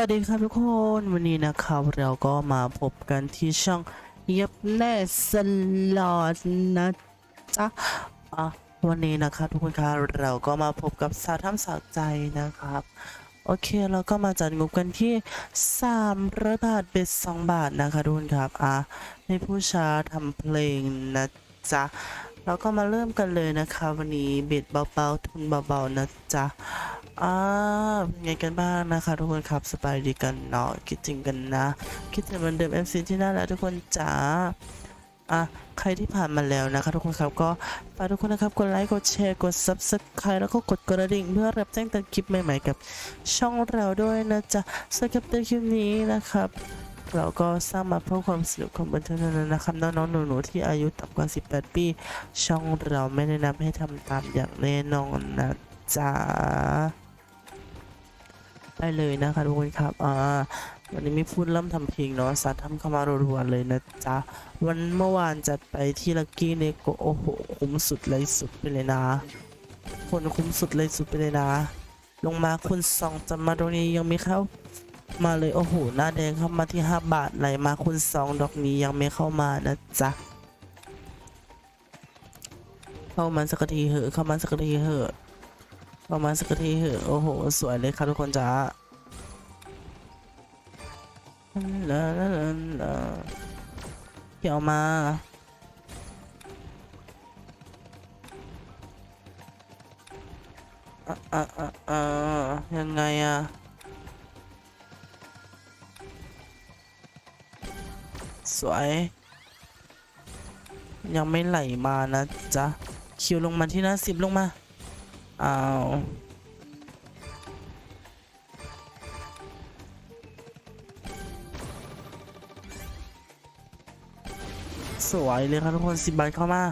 วัสดีครับทุกคนวันนี้นะครับเราก็มาพบกันที่ช่องเย็บแน่สลอดนะจ๊ะอะวันนี้นะครับทุกคนครับเราก็มาพบกับสาวทำสาวใจนะครับ โอเคเราก็มาจัดงบกันที่300บาทเบ็ด2บาทนะคะทุกคนครับอะให้ผู้ชาทำเพลงนะจ๊ะ เราก็มาเริ่มกันเลยนะคะวันนี้เบ็ดเบาๆทุนเบาๆนะจ๊ะอ่าเป็นไงกันบ้างนะคะทุกคนครับสบายดีกันเนาะคิดถึงกันนะ คิดถึงเหมือนเดิม MC ที่น่ารักทุกคนจ๋าอะใครที่ผ่านมาแล้วนะคะทุกคนครับก็ฝากทุกคนนะครับกดไลค์กดแชร์กด Subscribe แล้วก็กดกระดิ่ง เพื่อรับแจ้งเตือนคลิปใหม่ๆกับช่องเราด้วยนะจ๊ะสำหรับคลิปนี้นะครับ เราก็สร้างมาเพื่อความสนุกความบันเทิงเท่านั้นนะครับน้องๆหนูๆที่อายุต่ำกว่า 18 ปี ช่องเราไม่แนะนำให้ทำตามอย่างแน่นอนนะจ๊ะได้เลยนะคะทุกคนครับ อ่า วันนี้ไม่พูดเริ่มทำเพลงเนาะสัตว์ทำเข้ามารัวๆเลยนะจ๊ะ วันเมื่อวานจัดไปที่ลักกี้เนโกโอ้โห คุ้มสุดเลยสุดไปเลยนะ คนคุ้มสุดเลยสุดไปเลยนะ ลงมาคุณสองจะมาตรงนี้ยังไม่เข้า มาเลยโอ้โหหน้าแดงเข้ามาที่ 5 บาทไหลมาคุณสองดอกนี้ยังไม่เข้ามานะจ๊ะเข้ามาสักทีเหอะเข้ามาสักทีเหอะประมาสักทีเหอะโอ้โห สวยเลยครับทุกคนจ้าลาลาลาลาเกี่ยวมาอะอะอะอะยังไงอะ สวย ยังไม่ไหลมานะจ๊ะ คิวลงมาที่หน้าสิบลงมาอ้าวสวยเลยครับทุกคนสิบใบเข้ามา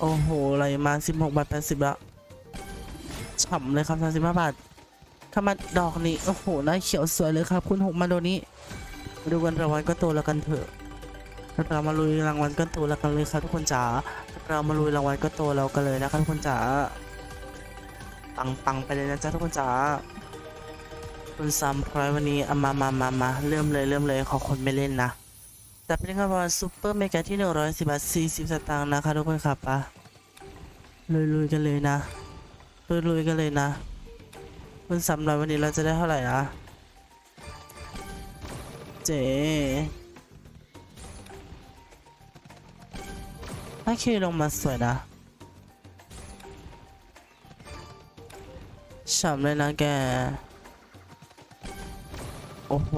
โอ้โหอะไรมาสิบหกบาทแปดสิบละฉ่ำเลยครับสามสิบห้าบาทข้ามาดอกนี้ โอ้โหหน้าเขียวสวยเลยครับ คุณหกมาโดนี้ ดูกันรางวัลก็โตแล้วกันเถอะ เรามาลุยรางวัลก็โตแล้วกันเลยครับทุกคนจ๋า เรามาลุยรางวัลก็โตแล้วกันเลยนะครับทุกคนจ๋า ปังปังไปเลยนะจ๊ะทุกคนจ๋า คุณสามร้อยวันนี้เอามามามามาเริ่มเลยเริ่มเลยขอคนไม่เล่นนะ แต่เป็นคำว่าซูเปอร์เมกาที่หนึ่งร้อยสิบบาทสี่สิบสตางค์นะคะทุกคนครับปะลุยลุยกันเลยนะ ลุยลุยกันเลยนะ คุณสามร้อยวันนี้เราจะได้เท่าไหร่นะ เจ๊ถ้าเคลงมาสวยนะฉ่ำเลยนะแก โอ้โห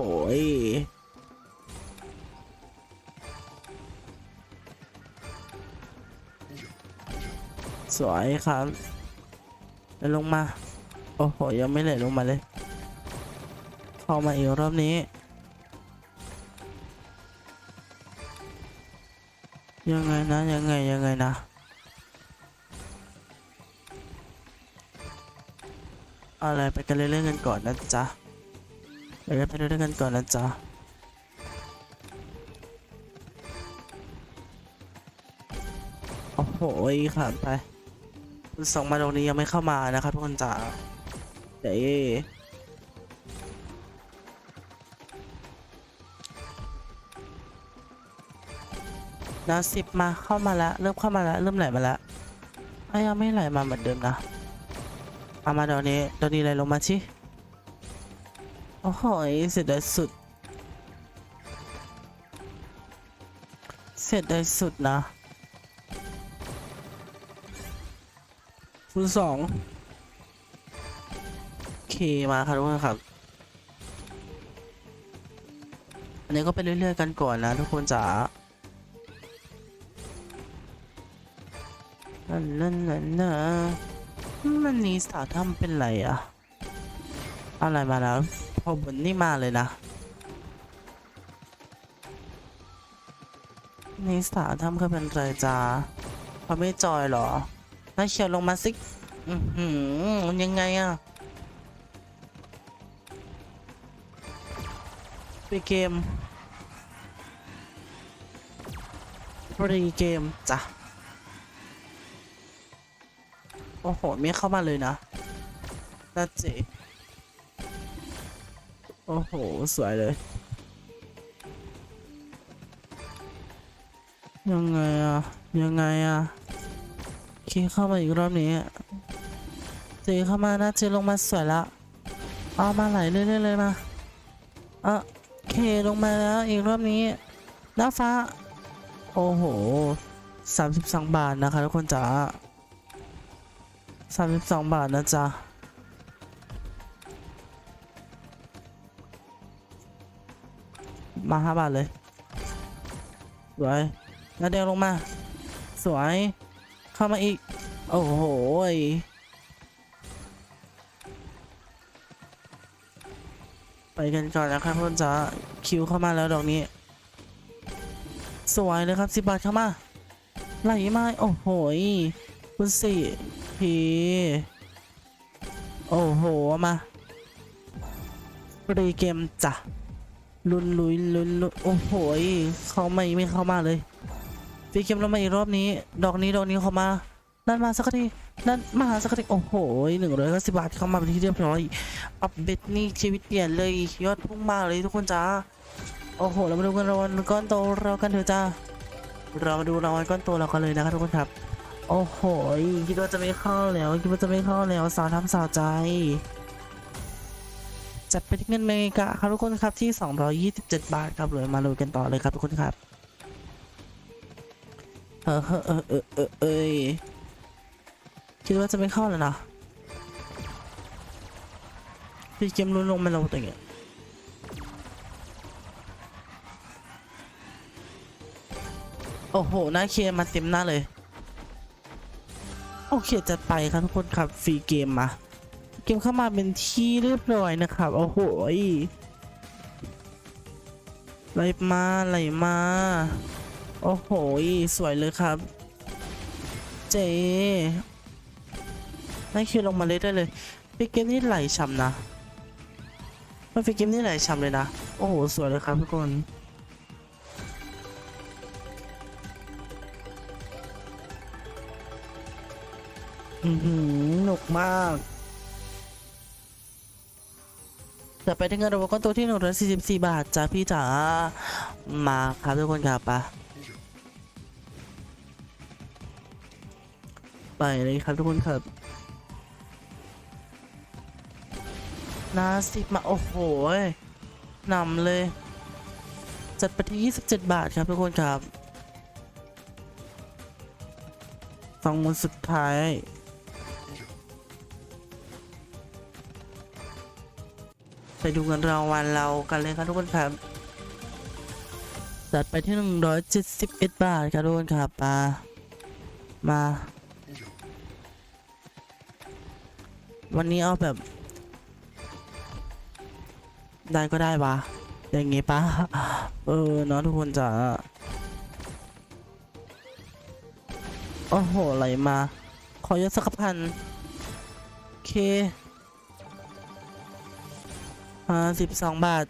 สวยครับแล้วลงมา โอ้โห ยังไม่ไหลลงมาเลย เข้ามาอีกรอบนี้ ยังไงนะยังไงยังไงนะอะไรไปกันเรื่อยๆกันก่อนนะจ๊ะไปกันไปเรื่อยๆกันก่อนนะจ๊ะโอ้โหขาดไปสองมาตรงนี้ยังไม่เข้ามานะครับทุกคนจ๋าเดี๋ยว ดาวสิบมาเข้ามาแล้ว เริ่มเข้ามาแล้ว เริ่มไหลมาแล้วอ่ยังไม่ไหลมาเหมือนเดิมนะเอามาเดี๋ยวนี้เดี๋ยวนี้เลลงมาชิโอ้โหเสียดายสุด เสียดายสุดนะคูณสองโอเคมาครับทุกคนครับ อันนี้ก็ไปเรื่อยๆกันก่อนนะทุกคนจ๋า นั่นนั่นนั่นนะมันนี้สาวทำเป็นไรอะอะไรมาแล้วพอบนนี่มาเลยนะนี่สาวทำก็เป็นไรจ้าเขาไม่จอยเหรอน่าเขียวลงมาสิอือหือมันยังไงอะไปเกมฟรีเกมจ้ะ โอ้โห ไม่เข้ามาเลยนะน่าเจ๋โอ้โห สวยเลย ยังไงอะยังไงอะเคเข้ามาอีกรอบนี้เจเข้ามานะเจลงมาสวยละเอามาไหลเรื่อยๆเลยมาเอะเคลงมาแล้วอีกรอบนี้น้าฟ้า โอ้โหสามสิบสองบาทนะคะทุกคนจ๋า สามสิบสองบาทนะจ๊ะมาห้าบาทเลย สวยนาแดงลงมา สวย เข้ามาอีก โอ้โหไปกันก่อนนะครับทุกคนจ๋าคิวเข้ามาแล้วดอกนี้ สวยเลยครับสิบบาทเข้ามาไหลมาโอ้โหคุณสี่ พีโอ้โห มารีเกมจ้ะ ลุนลุยลุนลุนโอ้โห เขาไม่ไม่เข้ามาเลยฟีเกมเรามาอีกรอบนี้ ดอกนี้ดอกนี้เข้ามา นั่นมาสักทีนั่นมาสักทีโอ้โหหนึ่งร้อยสิบบาทเข้ามาเป็นที่เรียบร้อยปับเบ็ดนี่ชีวิตเปลี่ยนเลยยอดพุ่งมากเลยทุกคนจ้า โอ้โห เรามาดูกันรางวัลก้อนโตเรากันเถอะจ้า เรามาดูรางวัลก้อนโตเรากันเลยนะครับทุกคนครับ โอ้โหคิดว่าจะไม่เข้าแล้วคิดว่าจะไม่เข้าแล้วสาวทำสาวใจจัดไปที่เงินเมกาครับทุกคนครับที่ 227 บาทครับเลยมาลุยกันต่อเลยครับทุกคนครับเออเออเออเออเออเอยคิดว่าจะไม่เข้าแล้วนะพี่เกมลุ้นลงมาลงตัวเงี้ยโอ้โหหน้าเคมาเต็มหน้าเลย โอเคจะไปครับทุกคนครับฟรีเกมมาเกมเข้ามาเป็นที่เรียบร้อยนะครับโอ้โหไหลมาไหลมา โอ้โหสวยเลยครับ เจให้คิวลงมาเลยได้เลยฟิกเกมนี่ไหลฉ่ำนะมันฟิกเกมนี่ไหลฉ่ำเลยนะ โอ้โหสวยเลยครับทุกคน อือหือหนุกมาก จะไปที่เงินรางวัลก้อนโตที่144บาทจ้าพี่จ๋า มาครับทุกคนครับปะไปเลยครับทุกคนครับนาสิบมา โอ้โหนำเลย จัดไปที่ 27 บาทครับทุกคนครับสองมูลสุดท้าย ดูเงินรางวัลเรากันเลยครับทุกคนครับจัดไปที่171บาทครับทุกคนครับมามาวันนี้เอาแบบ ได้ก็ได้วะอย่างงี้ปะเออเนาะทุกคนจ๋าโอ้โหไหลมา ขอยศสักพัน โอเค อ่าสิบสองบาท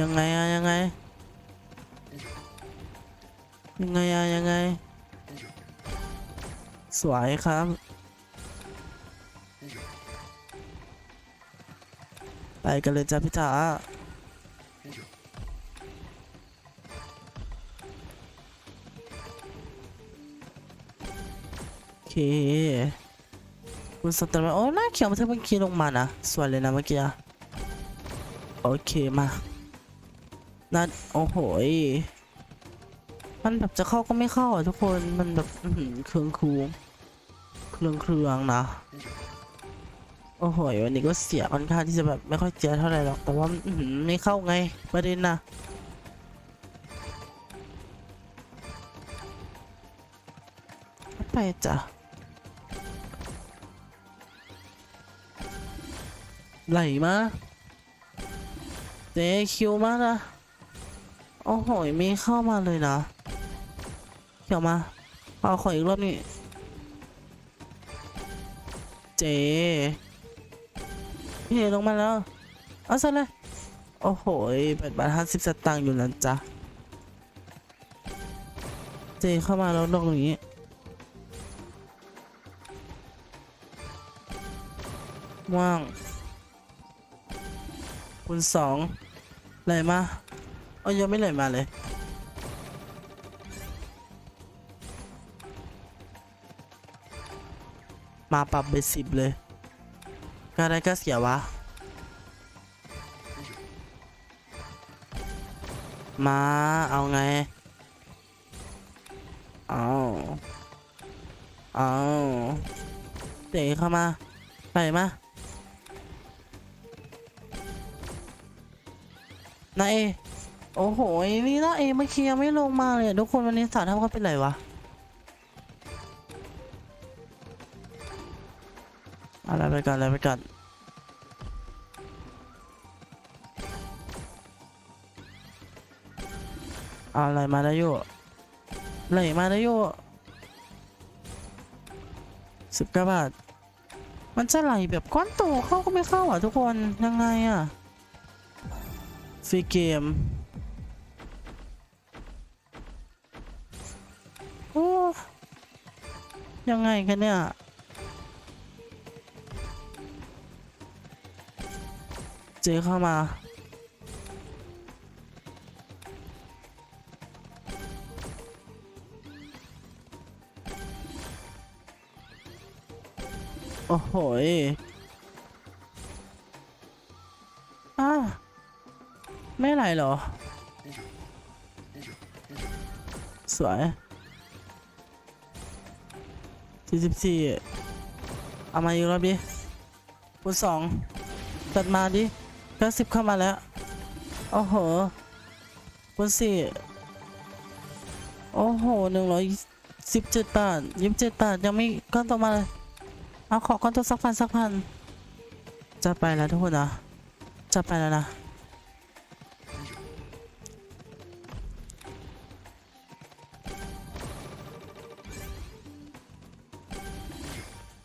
ยังไงอะยังไง ยังไงอะยังไง สวยครับไปกันเลยจ้าพี่จ๋าโอเค คุณสตาร์โอ้หน้าเขียวมันเพิ่งคีลงมานะสวยเลยนะเมื่อกี้โอเคมานั่นโอ้โหมันแบบจะเข้าก็ไม่เข้าอะทุกคนมันแบบเครื่องคูเครื่องเครื่องนะโอ้โหวันนี้ก็เสียค่อนข้างที่จะแบบไม่ค่อยเจียเท่าไหร่หรอกแต่ว่าไม่เข้าไงประเด็นนะไปจ้ะ ไหลมาเจคิวมานะโอ้โหไม่เข้ามาเลยนะเขียวมาเอาขออีกรอบนี้เจพี่ลงมาแล้วเอาซะเลยโอ้โหแปดบาทห้าสิบสตางค์อยู่นะจ๊ะเจเข้ามาแล้วดอกนี้ว่าง คูณสองไหลมาเอายังไม่ไหลมาเลยมาปรับไปสิบเลยก็ได้ก็เสียวะ มาเอาไง เอาเอาเตะเข้ามา ไปมา นายเอโอ้โหนี่นะเอเมื่อกี้ยังไม่ลงมาเลยทุกคนวันนี้สาวทำเขาเป็นไรวะอะไรไปก่อนอะไรไปก่อนอะไรมาได้อยู่ไหลมาได้อยู่สิบเก้าบาท มันจะไหลแบบก้อนโตเข้าก็ไม่เข้าอะทุกคนยังไงอะ ฟีเกม โอ้ยังไงกันเนี่ย เจอเข้ามาโอ้โห ไม่ไหลหรอ สวยสี่สิบสี่เอามาอีกรอบดิคูณสองตัดมาดิแค่สิบเข้ามาแล้ว โอ้โหคูณสี่โอ้โหหนึ่งร้อยสิบเจ็ดบาทยี่สิบเจ็ดบาท ยังไม่ก้อนต่อมาเลยเอาขอก้อนตัวสักพันสักพันจะไปแล้วทุกคนนะจะไปแล้วนะ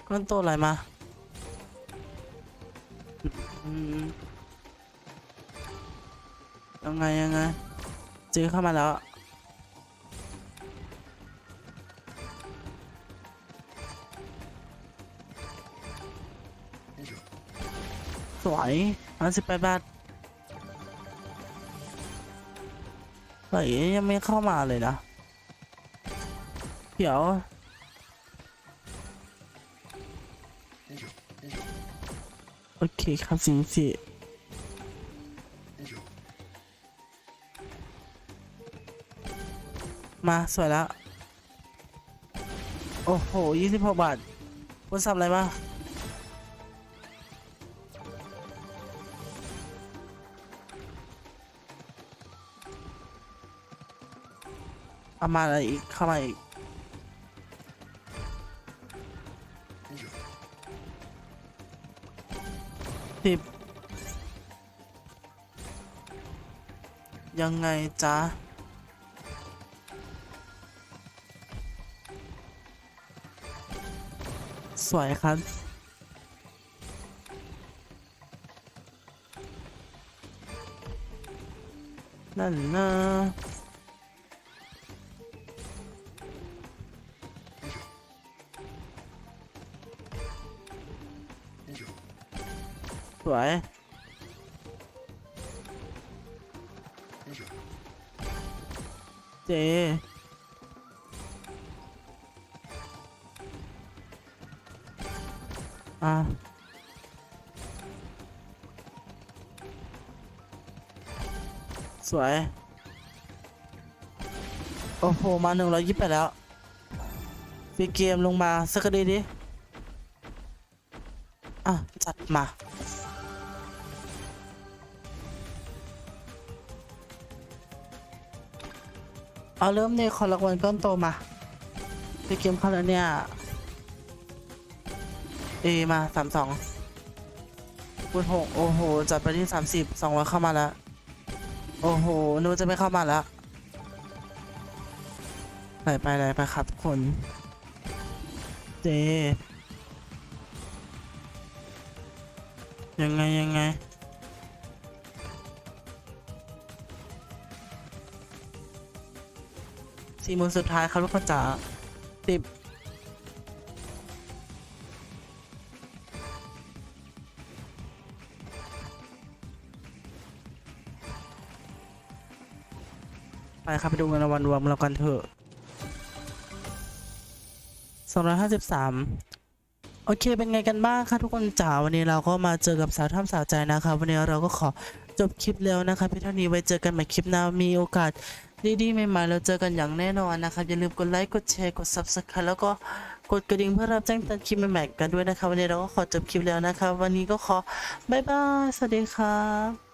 ก้อนโตอะไรมาอยังไงยังไงเจอเข้ามาแล้วสวยอันสิบแปดบาทเฮ้ยยังไม่เข้ามาเลยนะ เดี๋ยว โอเคครับสิงสิมาสวยแล้ว โอ้โหยี่สิบหกบาทคุณสับอะไรมาเอามาอะไรอีกเข้ามาอีก สิบยังไงจ๊ะสวยครับนั่นนะ สวยเจอะสวย โอ้โห มาหนึ่งร้อยยี่สิบแปดแล้วฟีเกมลงมาสักดีดิ อะ จัดมา เอาเริ่มเนี่ยขอรางวัลก้อนโตมาฟีเกมเขาแล้วเนี่ย เอมาสามสองคูณหกโอ้โห จัดไปที่สามสิบสองร้อยเข้ามาแล้ว โอ้โหนูจะไม่เข้ามาแล้วไหลไปไหลไปครับทุกคนเจยังไงยังไง สี่มื่นสุดท้ายครับทุกคนจ๋าสิไปครับไปดูเงินรางวัลรวมเรากันเถอะสองร้อยห้าสิบสามโอเค เป็นไงกันบ้างคะทุกคนจ๋าวันนี้เราก็มาเจอกับสาวท่ามสาวใจนะคะ วันนี้เราก็ขอจบคลิปแล้วนะคะเพี่เท่านี้ไว้เจอกันใหม่คลิปหน้ามีโอกาส ดีๆใหม่ๆเราเจอกันอย่างแน่นอนนะครับ อย่าลืมกดไลค์กดแชร์กด subscribe แล้วก็กดกระดิ่งเพื่อรับแจ้งเตือนคลิปใหม่ๆกันด้วยนะครับวันนี้เราก็ขอจบคลิปแล้วนะครับ วันนี้ก็ขอบายบายสวัสดีครับ